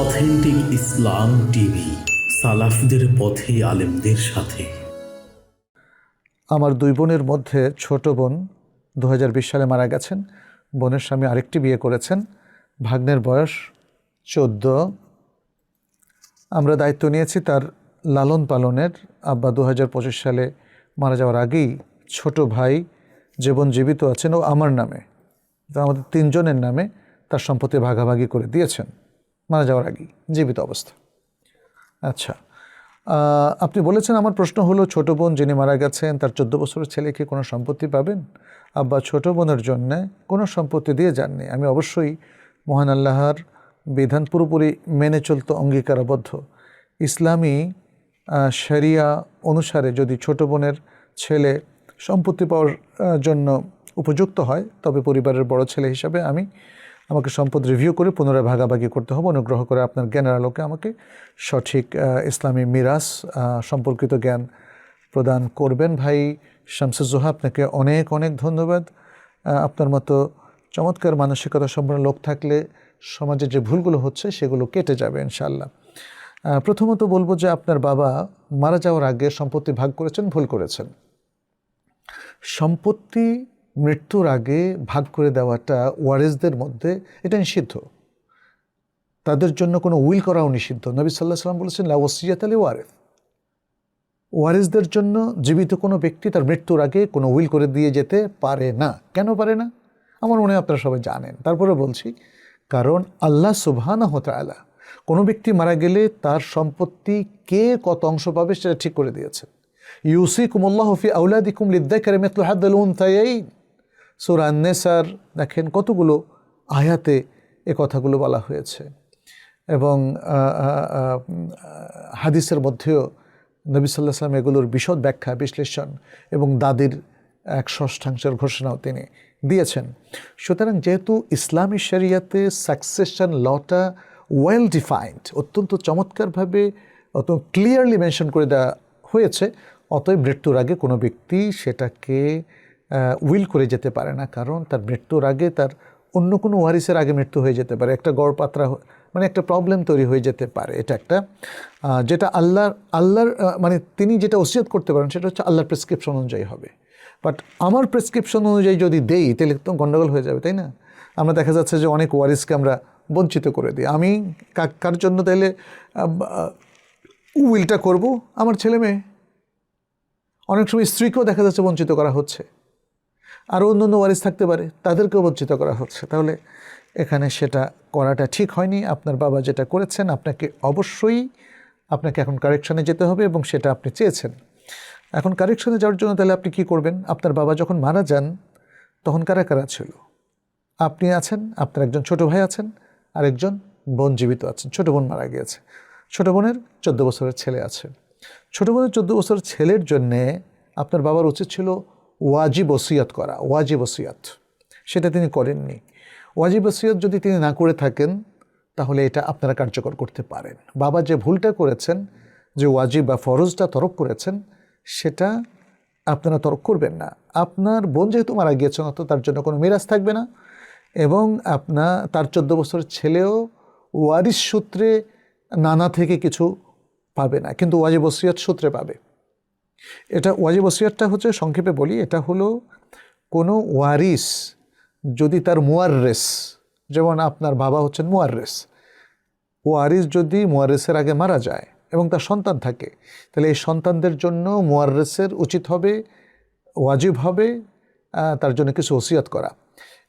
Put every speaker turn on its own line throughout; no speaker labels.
Authentic ইসলাম TV, সালাফদের পথে আলেমদের সাথে।
আমার দুই বোনের মধ্যে ছোট বোন দু হাজার বিশ সালে মারা গেছেন। বোনের স্বামী আরেকটি বিয়ে করেছেন। ভাগ্নের বয়স চোদ্দ। আমরা দায়িত্ব নিয়েছি তার লালন পালনের। আব্বা দু হাজার পঁচিশ সালে মারা যাওয়ার আগেই ছোট ভাই যে বোন জীবিত আছেন ও আমার নামে। আমাদের তিনজনের নামে তার সম্পত্তি ভাগাভাগি করে দিয়েছেন। মারা যাওয়ার আগেই, জীবিত অবস্থা। আচ্ছা আপনি বলেছেন আমার প্রশ্ন হলো, ছোট বোন যিনি মারা গেছেন, তার চোদ্দ বছরের ছেলে কি কোনো সম্পত্তি পাবেন? আব্বা ছোট বোনের জন্যে কোনো সম্পত্তি দিয়ে যাননি। আমি অবশ্যই মহান আল্লাহর বিধান পুরোপুরি মেনে চলতে অঙ্গীকারাবদ্ধ। ইসলামী শরিয়া অনুসারে যদি ছোট বোনের ছেলে সম্পত্তি পাওয়ার জন্য উপযুক্ত হয়, তবে পরিবারের বড় ছেলে হিসাবে আমি আমাকে সম্পদ রিভিউ করে পুনরায় ভাগাভাগি করতে হবে। অনুগ্রহ করে আপনার জ্ঞানের আলোকে আমাকে সঠিক ইসলামী মিরাস সম্পর্কিত জ্ঞান প্রদান করবেন। ভাই শামসুজোহা আপনাকে অনেক অনেক ধন্যবাদ। আপনার মতো চমৎকার মানসিকতা সম্পন্ন লোক থাকলে সমাজে যে ভুলগুলো হচ্ছে সেগুলো কেটে যাবে ইনশাল্লাহ প্রথমত বলব যে আপনার বাবা মারা যাওয়ার আগে সম্পত্তি ভাগ করেছেন, ভুল করেছেন। সম্পত্তি মৃত্যুর আগে ভাগ করে দেওয়াটা ওয়ারেসদের মধ্যে এটা নিষিদ্ধ। তাদের জন্য কোনো উইল করাও নিষিদ্ধ। নবী সাল্লাহ সাল্লাম বলেছেন লাওসিয়াত আলী ওয়ারেফ ওয়ারিসদের জন্য জীবিত কোনো ব্যক্তি তার মৃত্যুর আগে কোনো উইল করে দিয়ে যেতে পারে না। কেন পারে না? আমার মনে হয় আপনারা সবাই জানেন। তারপরে বলছি, কারণ আল্লাহ সুবহানা হতালা কোনো ব্যক্তি মারা গেলে তার সম্পত্তি কে কত অংশ পাবে সেটা ঠিক করে দিয়েছেন। ইউসি কুমল্লাহ ফি আউলাদিকুম লিদ্দাকারে মেতলু হাদ্দাল সূরা আন-নেসার দেখেন কতগুলো আয়াতে এ কথাগুলো বলা হয়েছে। এবং হাদিসের মধ্যেও নবী সাল্লাহ সাল্লাম এগুলোর বিশদ ব্যাখ্যা, বিশ্লেষণ এবং দাদির এক ষষ্ঠাংশের ঘোষণাও তিনি দিয়েছেন। সুতরাং যেহেতু ইসলামী শরিয়াতে সাকসেশন লটা ওয়েল ডিফাইন্ড অত্যন্ত চমৎকারভাবে অত ক্লিয়ারলি মেনশন করে দেওয়া হয়েছে, অতএব মৃত্যুর আগে কোনো ব্যক্তি সেটাকে উইল করে যেতে পারে না, কারণ তার মৃত্যুর আগে তার অন্য কোনো ওয়ারিসের আগে মৃত্যু হয়ে যেতে পারে, একটা গড় পাত্রা মানে একটা প্রবলেম তৈরি হয়ে যেতে পারে এটা একটা। যেটা আল্লাহর আল্লাহর মানে তিনি যেটা ওসিয়ত করতে পারেন সেটা হচ্ছে আল্লাহর প্রেসক্রিপশন অনুযায়ী হবে। বাট আমার প্রেসক্রিপশন অনুযায়ী যদি দেই, তাহলে তো গণ্ডগোল হয়ে যাবে, তাই না? আমরা দেখা যাচ্ছে যে অনেক ওয়ারিসকে আমরা বঞ্চিত করে দিই। আমি কার জন্য তাইলে উইলটা করব? আমার ছেলে মেয়ে। অনেক সময় স্ত্রীকেও দেখা যাচ্ছে বঞ্চিত করা হচ্ছে। আরও অন্য অন্য ওয়ারিস থাকতে পারে, তাদেরকেও বঞ্চিত করা হচ্ছে। তাহলে এখানে সেটা করাটা ঠিক হয়নি। আপনার বাবা যেটা করেছেন, আপনাকে অবশ্যই আপনাকে এখন কারেকশনে যেতে হবে এবং সেটা আপনি চেয়েছেন। এখন কারেকশনে যাওয়ার জন্য তাহলে আপনি কি করবেন? আপনার বাবা যখন মারা যান, তখন কারা কারা ছিল? আপনি আছেন, আপনার একজন ছোট ভাই আছেন আর একজন বোন জীবিত আছেন। ছোট বোন মারা গিয়েছে। ছোট বোনের চোদ্দ বছরের ছেলে আছে। ছোট বোনের চোদ্দ বছরের ছেলের জন্যে আপনার বাবার উচিত ছিল ওয়াজিব ওসিয়াত করা, ওয়াজিব ওসিয়ত। সেটা তিনি করেননি। ওয়াজিব ওসিয়ত যদি তিনি না করে থাকেন, তাহলে এটা আপনারা কার্যকর করতে পারেন। বাবা যে ভুলটা করেছেন, যে ওয়াজিব বা ফরজটা তরক করেছেন, সেটা আপনারা তর্ক করবেন না। আপনার বোন যেহেতু মারা গিয়েছেন অত তার জন্য কোনো মিরাজ থাকবে না এবং আপনার তার চোদ্দ বছরের ছেলেও ওয়ারিস সূত্রে নানা থেকে কিছু পাবে না, কিন্তু ওয়াজিব ওসিয়াত সূত্রে পাবে। এটা ওয়াজিব ওসিয়াতটা হচ্ছে সংক্ষেপে বলি, এটা হলো কোনো ওয়ারিস যদি তার মুয়াররেস, যেমন আপনার বাবা হচ্ছেন মুয়াররেস, ওয়ারিস যদি মুয়ারেসের আগে মারা যায় এবং তার সন্তান থাকে, তাহলে এই সন্তানদের জন্য মুয়ারেসের উচিত হবে, ওয়াজিব হবে তার জন্য কিছু ওসিয়াত করা।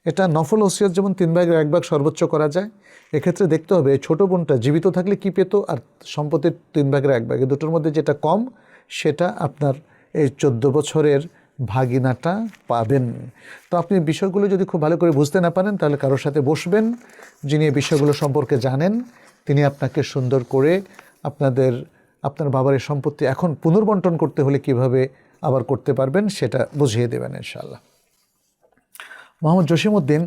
এটা নফল ওসিয়াত যেমন তিন ভাগের এক ভাগ সর্বোচ্চ করা যায়, এক্ষেত্রে দেখতে হবে ছোটো বোনটা জীবিত থাকলে কি পেত, আর সম্পত্তির তিন ভাগের এক ভাগে, দুটোর মধ্যে যেটা কম সেটা আপনার এই চোদ্দ বছরের ভাগিনাটা পাবেন। তো আপনি বিষয়গুলো যদি খুব ভালো করে বুঝতে না পারেন, তাহলে কারোর সাথে বসবেন। যিনি এই বিষয়গুলো সম্পর্কে জানেন, তিনি আপনাকে সুন্দর করে আপনাদের, আপনার বাবার এই সম্পত্তি এখন পুনর্বন্টন করতে হলে কীভাবে আবার করতে পারবেন, সেটা বুঝিয়ে দেবেন ইনশাল্লাহ মোহাম্মদ জসিমউদ্দিন